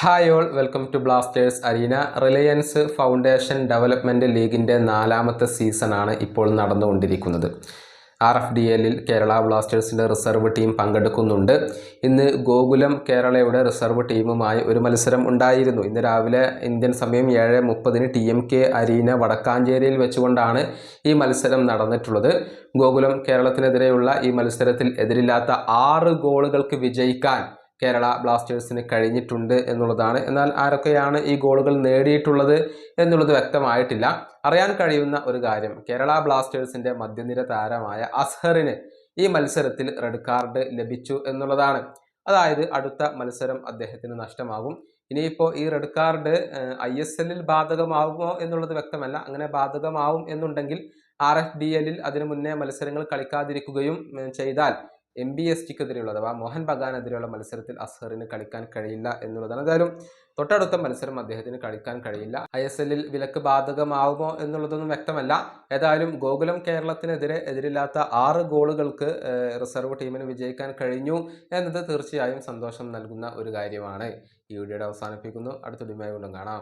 Hi all welcome to Blasters arena Reliance Foundation development ലീഗിന്റെ നാലാമത്തെ സീസണാണ് ഇപ്പോൾ നടന്നുകൊണ്ടിരിക്കുന്നത്. ആർ എഫ് ഡി എല്ലിൽ കേരള ബ്ലാസ്റ്റേഴ്സിന്റെ റിസർവ് ടീം പങ്കെടുക്കുന്നുണ്ട്. ഇന്ന് ഗോകുലം കേരളയുടെ റിസർവ് ടീമുമായി ഒരു മത്സരം ഉണ്ടായിരുന്നു. ഇന്ന് രാവിലെ ഇന്ത്യൻ സമയം ഏഴ് മുപ്പതിന് ടി എം കെ അരീന വടക്കാഞ്ചേരിയിൽ വെച്ചുകൊണ്ടാണ് ഈ മത്സരം നടന്നിട്ടുള്ളത്. ഗോകുലം കേരളത്തിനെതിരെയുള്ള ഈ മത്സരത്തിൽ എതിരില്ലാത്ത ആറ് ഗോളുകൾക്ക് വിജയിക്കാൻ കേരള ബ്ലാസ്റ്റേഴ്സിന് കഴിഞ്ഞിട്ടുണ്ട് എന്നുള്ളതാണ്. എന്നാൽ ആരൊക്കെയാണ് ഈ ഗോളുകൾ നേടിയിട്ടുള്ളത് എന്നുള്ളത് വ്യക്തമായിട്ടില്ല. അറിയാൻ കഴിയുന്ന ഒരു കാര്യം കേരള ബ്ലാസ്റ്റേഴ്സിന്റെ മധ്യനിര താരമായ അസ്ഹറിന് ഈ മത്സരത്തിൽ റെഡ് കാർഡ് ലഭിച്ചു എന്നുള്ളതാണ്. അതായത് അടുത്ത മത്സരം അദ്ദേഹത്തിന് നഷ്ടമാകും. ഇനിയിപ്പോൾ ഈ റെഡ് കാർഡ് ഐ എസ് എല്ലിൽ ബാധകമാകുമോ എന്നുള്ളത് വ്യക്തമല്ല. അങ്ങനെ ബാധകമാവും എന്നുണ്ടെങ്കിൽ ആർ എഫ് ഡി എല്ലിൽ അതിനു മുന്നേ മത്സരങ്ങൾ കളിക്കാതിരിക്കുകയും ചെയ്താൽ എം ബി എസ് ടിക്കെതിരെയുള്ള അഥവാ മോഹൻ ബഗാനെതിരെയുള്ള മത്സരത്തിൽ അസ്ഹറിന് കളിക്കാൻ കഴിയില്ല എന്നുള്ളതാണ്. എന്തായാലും തൊട്ടടുത്ത മത്സരം അദ്ദേഹത്തിന് കളിക്കാൻ കഴിയില്ല. ഐ എസ് എല്ലിൽ വിലക്ക് ബാധകമാവുമോ എന്നുള്ളതൊന്നും വ്യക്തമല്ല. ഏതായാലും ഗോകുലം കേരളത്തിനെതിരെ എതിരില്ലാത്ത ആറ് ഗോളുകൾക്ക് റിസർവ് ടീമിന് വിജയിക്കാൻ കഴിഞ്ഞു എന്നത് തീർച്ചയായും സന്തോഷം നൽകുന്ന ഒരു കാര്യമാണ്. ഈ വീഡിയോയുടെ അവസാനിപ്പിക്കുന്നു. അടുത്ത കൊണ്ടും കാണാം.